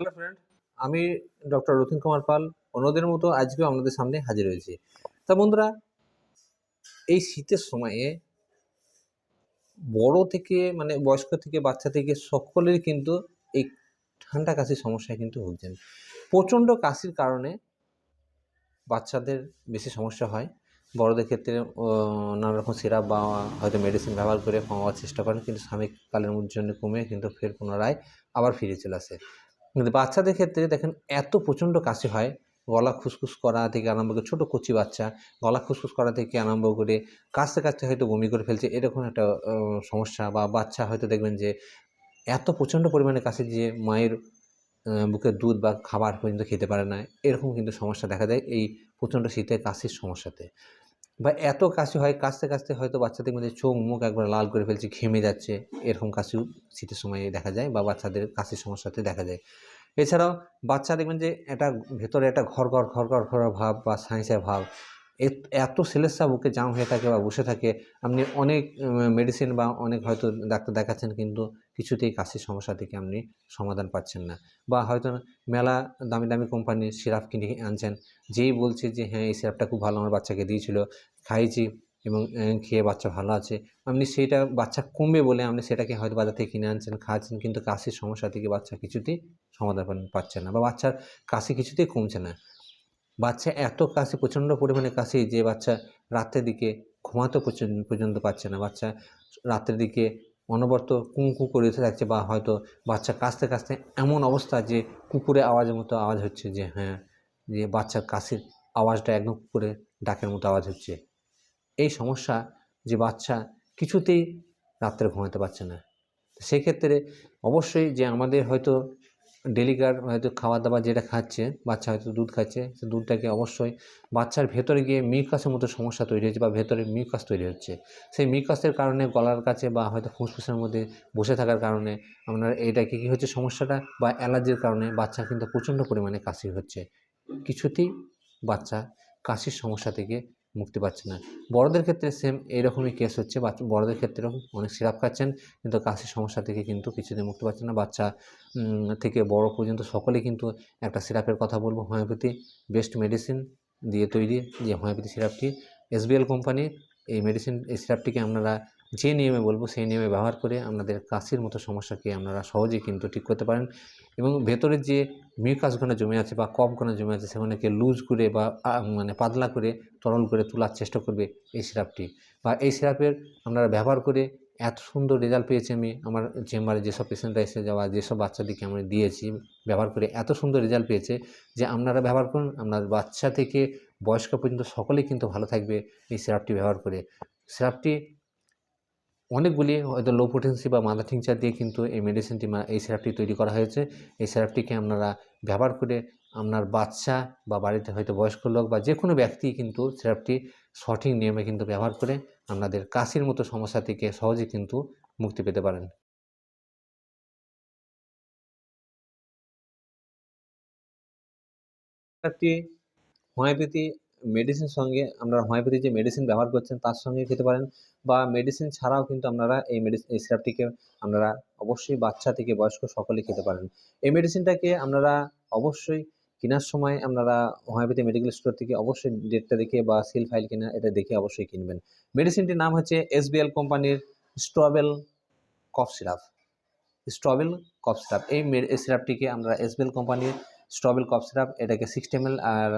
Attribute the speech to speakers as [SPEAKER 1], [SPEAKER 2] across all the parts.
[SPEAKER 1] Hello friend আমি doctor Ratin Kumar Pal. অন্যদের মতো আজকেও আপনাদের সামনে হাজির হয়েছি। তা বন্ধুরা, এই শীতের সময়ে বড় থেকে মানে বয়স্ক থেকে, বাচ্চা থেকে সকলেরই কিন্তু এই ঠান্ডা কাশির সমস্যায় কিন্তু ভুগছেন প্রচণ্ড কাশির কারণে বাচ্চাদের বেশি সমস্যা হয়। বড়দের ক্ষেত্রে নানা রকম সিরাপ বা হয়তো মেডিসিন ব্যবহার করে কমাবার চেষ্টা করেন, কিন্তু স্বামী সাময়িককালের জন্য কমে, কিন্তু ফের পুনরায় আবার ফিরে চলে আসে। কিন্তু বাচ্চাদের ক্ষেত্রে দেখেন এত প্রচণ্ড কাশি হয়, গলা খুসখুস করা থেকে আরম্ভ করে ছোটো কচি বাচ্চা, গলা খুসখুস করা থেকে আরম্ভ করে কাশতে কাশতে হয়তো বমি করে ফেলছে, এরকম একটা সমস্যা বা বাচ্চা হয়তো দেখবেন যে এত প্রচণ্ড পরিমাণে কাশি যে মায়ের বুকের দুধ বা খাবার পর্যন্ত খেতে পারে না, এরকম কিন্তু সমস্যা দেখা দেয় এই প্রচণ্ড শীতে কাশির সমস্যাতে। বা এত কাশি হয়, কাশতে কাশতে হয়তো বাচ্চাদের মধ্যে চোখ মুখ একবার লাল করে ফেলছে, ঘেমে যাচ্ছে। এরকম কাশিও শীতের সময়ে দেখা যায় বা বাচ্চাদের কাশির সমস্যাতে দেখা যায়। এছাড়াও বাচ্চা দেখবেন যে একটা ভেতরে একটা ঘর ঘর ঘর ঘর ঘর ভাব বা সাঁইসা ভাব। এত সেলেসা বুকে জাম হয়ে থাকে বা বসে থাকে। আপনি অনেক মেডিসিন বা অনেক হয়তো ডাক্তার দেখাচ্ছেন কিন্তু কিছুতেই কাশির সমস্যা থেকে আপনি সমাধান পাচ্ছেন না। বা হয়তো মেলা দামি দামি কোম্পানির সিরাপ কিনে আনছেন। যেই বলছে যে হ্যাঁ এই সিরাপটা খুব ভালো আমার বাচ্চাকে দিয়েছিল। খাইয়েছি এবং খেয়ে বাচ্চা ভালো আছে। আপনি সেটা বাচ্চা কমবে বলে আপনি সেটাকে হয়তো বাজার থেকে কিনে আনছেন, খাচ্ছেন কিন্তু কাশির সমস্যা থেকে বাচ্চা কিছুতেই সমাধান পাচ্ছে না বা বাচ্চার কাশি কিছুতেই কমছে না। বাচ্চা এত কাশি, প্রচণ্ড পরিমাণে কাশি যে বাচ্চা রাতের দিকে ঘুমাতে পর্যন্ত পাচ্ছে না। বাচ্চা রাতের দিকে অনবরত কুঁকু করে উঠে থাকছে বা হয়তো বাচ্চা কাশতে কাশতে এমন অবস্থা যে কুকুরে আওয়াজের মতো আওয়াজ হচ্ছে যে হ্যাঁ যে বাচ্চার কাশির আওয়াজটা একদম কুকুরে ডাকের মতো আওয়াজ হচ্ছে। এই সমস্যা যে বাচ্চা কিছুতেই রাত্রে ঘুমাতে পারছে না। সেক্ষেত্রে অবশ্যই যে আমাদের হয়তো ডেলিকার হয়তো খাওয়া দাওয়া যেটা খাচ্ছে, বাচ্চা হয়তো দুধ খাচ্ছে, সে দুধটাকে অবশ্যই বাচ্চার ভেতরে গিয়ে মিউকাসের মতো সমস্যা তৈরি হচ্ছে বা ভেতরে মিউকাস তৈরি হচ্ছে। সেই মিউকাসের কারণে গলার কাছে বা হয়তো ফুসফুসের মধ্যে বসে থাকার কারণে আপনার এইটাকে কী হচ্ছে সমস্যাটা বা অ্যালার্জির কারণে বাচ্চা কিন্তু প্রচণ্ড পরিমাণে কাশি হচ্ছে। কিছুতেই বাচ্চা কাশির সমস্যা থেকে মুক্তি পাচ্ছে না। বড়দের ক্ষেত্রে সেম এইরকমই কেস হচ্ছে। বাচ্চা বড়দের ক্ষেত্রেও অনেক সিরাপ খাচ্ছেন, কিন্তু কাশির সমস্যা থেকে কিন্তু কিছুদিন মুক্তি পাচ্ছে না। বাচ্চা থেকে বড় পর্যন্ত সকলে কিন্তু একটা সিরাপের কথা বলব। হোমিওপ্যাথি বেস্ট মেডিসিন দিয়ে তৈরি যে হোমিওপ্যাথি সিরাপটি। এসবিএল কোম্পানি এই মেডিসিন এই সিরাপটিকে আপনারা যে নিয়মে বলব সেই নিয়মে ব্যবহার করে আপনাদের কাশির মতো সমস্যাকে আপনারা সহজেই কিন্তু ঠিক করতে পারেন। এবং ভেতরে যে মিউকাসগুলো জমে আছে বা কফগুলো জমে আছে সেগুলোকে লুজ করে বা মানে পাতলা করে, তরল করে তোলার চেষ্টা করবে এই সিরাপটি। বা এই সিরাপের আপনারা ব্যবহার করে এত সুন্দর রেজাল্ট পেয়েছি আমি আমার চেম্বারে যেসব পেশেন্টরা এসে যাওয়া, যেসব বাচ্চাদেরকে আমি দিয়েছি, ব্যবহার করে এত সুন্দর রেজাল্ট পেয়েছে যে আপনারা ব্যবহার করুন, আপনার বাচ্চা থেকে বয়স্ক পর্যন্ত সকলেই কিন্তু ভালো থাকবে এই সিরাপটি ব্যবহার করে। সিরাপটি অনেকগুলি হয়তো লো পোটেন্সি বা মাদার টিংচার দিয়ে কিন্তু এই মেডিসিনটি মা- এই সিরাপটি তৈরি করা হয়েছে। এই সিরাপটিকে আপনারা ব্যবহার করে আপনার বাচ্চা বা বাড়িতে হয়তো বয়স্ক লোক বা যে কোনো ব্যক্তি কিন্তু সিরাপটি সঠিক নিয়মে কিন্তু ব্যবহার করে আপনাদের কাশির মতো সমস্যা থেকে সহজে কিন্তু মুক্তি পেতে পারেন। একটি হোমিওপ্যাথি মেডিসিন সঙ্গে আপনারা হোমিওপ্যাথি যে মেডিসিন ব্যবহার করছেন, তার সঙ্গে খেতে পারেন বা মেডিসিন ছাড়াও কিন্তু আপনারা এই মেডিসিন এই সিরাপটিকে আপনারা অবশ্যই বাচ্চা থেকে বয়স্ক সকলেই খেতে পারেন। এই মেডিসিনটাকে আপনারা অবশ্যই কেনার সময় আপনারা হোমিওপ্যাথি মেডিকেল স্টোর থেকে অবশ্যই ডেটটা দেখে বা সিল ফাইল কেনা এটা দেখে অবশ্যই কিনবেন। মেডিসিনটির নাম হচ্ছে এসবিএল কোম্পানির স্ট্রবেল কফ সিরাপ স্ট্রবেল কফ সিরাপ এই সিরাপটিকে আমরা এসবিএল কোম্পানির স্ট্রবেল কফ সিরাপ, এটাকে সিক্সটি এম আর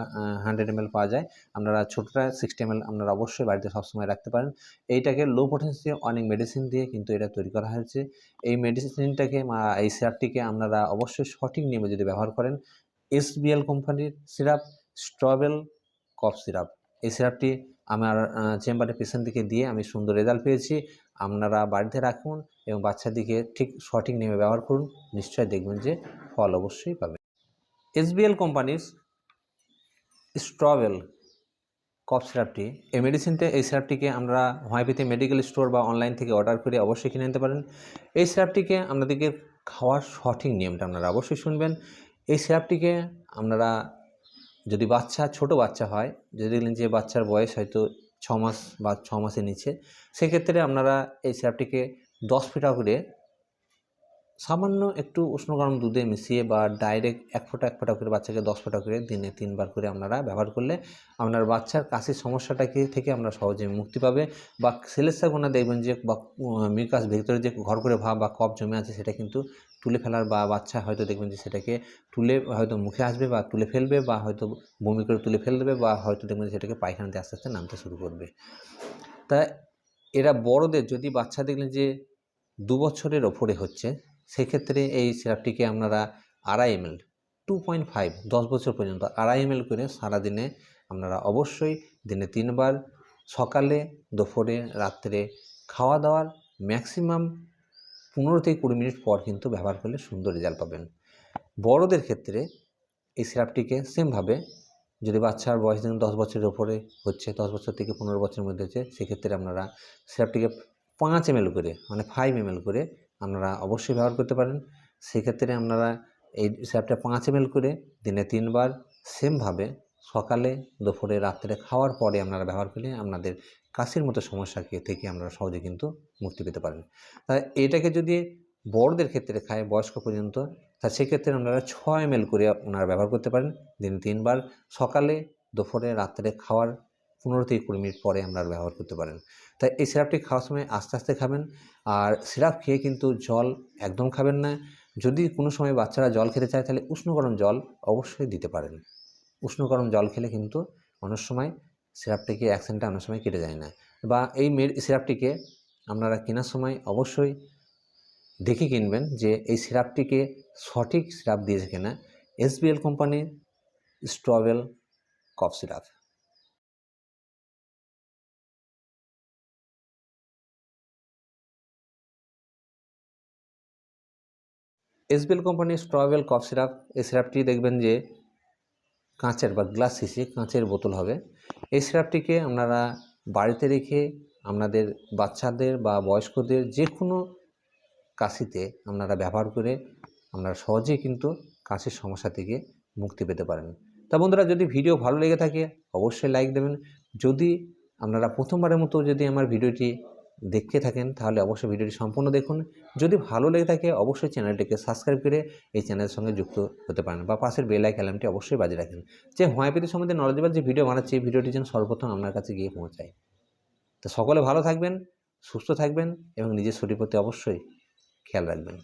[SPEAKER 1] হান্ড্রেড এম পাওয়া যায়। আপনারা ছোটোটা সিক্সটি এম আপনারা অবশ্যই বাড়িতে সবসময় রাখতে পারেন। এইটাকে লো পোটেন্সি অনেক মেডিসিন দিয়ে কিন্তু এটা তৈরি করা হয়েছে। এই মেডিসিনটাকে এই সিরাপটিকে আপনারা অবশ্যই সঠিক নিয়মে যদি ব্যবহার করেন এসবিএল কোম্পানির সিরাপ, স্ট্রবেল কফ সিরাপ। এই সিরাপটি আমার চেম্বারে পেশেন্টদিকে দিয়ে আমি সুন্দর রেজাল্ট পেয়েছি। আপনারা বাড়িতে রাখুন এবং বাচ্চাদিকে ঠিক সঠিক নিয়মে ব্যবহার করুন। নিশ্চয়ই দেখবেন যে ফল অবশ্যই পাবেন। এসবিএল কোম্পানির স্ট্রবেল কফ সিরাপটি। এই মেডিসিনটা, এই সিরাপটিকে আমরা হোমিওপ্যাথি মেডিকেল স্টোর বা অনলাইন থেকে অর্ডার করে অবশ্যই কিনে নিতে পারেন। এই সিরাপটিকে আপনাদেরকে খাওয়ার সঠিক নিয়মটা আপনারা অবশ্যই শুনবেন। এই সিরাপটিকে আপনারা যদি বাচ্চা, ছোট বাচ্চা হয়, যদি দেখলেন যে বাচ্চার বয়স হয়তো ছ মাস বা ছ মাসের নিচে, সেক্ষেত্রে আপনারা এই সিরাপটিকে দশ ফিটা করে সামান্য একটু উষ্ণ গরম দুধে মিশিয়ে বা ডাইরেক্ট এক ফোঁটা এক ফোঁটা করে বাচ্চাকে দশ ফোঁটা করে দিনে তিনবার করে আপনারা ব্যবহার করলে আপনার বাচ্চার কাশির সমস্যাটাকে থেকে আমরা সহজে মুক্তি পাবে বা সেলেসার দেখবেন যে বা মিকাস ভেতরে যে ঘর করে ভাব বা কফ জমে আছে সেটা কিন্তু তুলে ফেলার বা বাচ্চা হয়তো দেখবেন যে সেটাকে তুলে, হয়তো মুখে আসবে বা তুলে ফেলবে বা হয়তো বমি করে তুলে ফেলে দেবে বা হয়তো দেখবেন যে সেটাকে পায়খানাতে আস্তে আস্তে নামতে শুরু করবে। তা এরা বড়দের যদি বাচ্চা দেখলেন যে দু বছরের ওপরে হচ্ছে সেক্ষেত্রে এই সিরাপটিকে আপনারা আড়াই এমএল টু পয়েন্ট ফাইভ দশ বছর পর্যন্ত আড়াই এমএল করে সারাদিনে আপনারা অবশ্যই দিনে তিনবার সকালে, দুপুরে, রাত্রে খাওয়া দাওয়ার ম্যাক্সিমাম পনেরো থেকে কুড়ি মিনিট পর কিন্তু ব্যবহার করলে সুন্দর রেজাল্ট পাবেন। বড়দের ক্ষেত্রে এই সিরাপটিকে সেমভাবে যদি বাচ্চার বয়স ধরুন দশ বছরের ওপরে হচ্ছে, দশ বছর থেকে পনেরো বছরের মধ্যে হচ্ছে, সেক্ষেত্রে আপনারা সিরাপটিকে পাঁচ এমএল করে মানে ফাইভ এমএল করে আপনারা অবশ্যই ব্যবহার করতে পারেন। সেক্ষেত্রে আপনারা এই সিরাপটা পাঁচ এমএল করে দিনে তিনবার সেমভাবে সকালে, দুপুরে, রাত্রে খাওয়ার পরে আপনারা ব্যবহার করলে আপনাদের কাশির মতো সমস্যা থেকে আপনারা সহজে কিন্তু মুক্তি পেতে পারেন। তাই এটাকে যদি বড়দের ক্ষেত্রে খায়, বয়স্ক পর্যন্ত, তা সেক্ষেত্রে আপনারা ছয় এমএল করে আপনারা ব্যবহার করতে পারেন। দিনে তিনবার সকালে, দুপুরে, রাত্রে খাওয়ার পনেরো থেকে কুড়ি মিনিট পরে আপনারা ব্যবহার করতে পারেন। তাই এই সিরাপটি খাওয়ার সময় আস্তে আস্তে খাবেন। আর সিরাপ খেয়ে কিন্তু জল একদম খাবেন না। যদি কোনো সময় বাচ্চারা জল খেতে চায়, তাহলে উষ্ণ গরম জল অবশ্যই দিতে পারেন। উষ্ণ গরম জল খেলে কিন্তু অনেক সময় সিরাপটিকে অ্যাকশনটা অনেক সময় কেটে যায় না। বা এই মেড সিরাপটিকে আপনারা কেনার সময় অবশ্যই দেখে কিনবেন যে এই সিরাপটিকে সঠিক সিরাপ দিয়েছে কিনা। এসবিএল কোম্পানির স্ট্রবেল কফ সিরাপ। এসবিএল কোম্পানির স্ট্রবেল কফ সিরাপ, এই সিরাপটি দেখবেন যে কাঁচের বা গ্লাস শিশি কাঁচের বোতল হবে। এই সিরাপটিকে আপনারা বাড়িতে রেখে আপনাদের বাচ্চাদের বা বয়স্কদের যে কোনো কাশিতে আপনারা ব্যবহার করে আপনারা সহজেই কিন্তু কাশির সমস্যা থেকে মুক্তি পেতে পারেন। তা বন্ধুরা, যদি ভিডিও ভালো লেগে থাকে, অবশ্যই লাইক দেবেন। যদি আপনারা প্রথমবারের মতো যদি আমার ভিডিওটি দেখতে থাকেন, তাহলে অবশ্যই ভিডিওটি সম্পূর্ণ দেখুন। যদি ভালো লেগে থাকে, অবশ্যই চ্যানেলটিকে সাবস্ক্রাইব করে এই চ্যানেলের সঙ্গে যুক্ত হতে পারেন বা পাশের বেল আইকনটি অবশ্যই বাজে রাখেন। যে হোমিওপ্যাথি সম্বন্ধে নলেজেবল যে ভিডিও বানাচ্ছি, ভিডিওটি যেন সর্বপ্রথম আপনার কাছে গিয়ে পৌঁছায়। তো সকলে ভালো থাকবেন, সুস্থ থাকবেন এবং নিজের শরীর প্রতি অবশ্যই খেয়াল রাখবেন।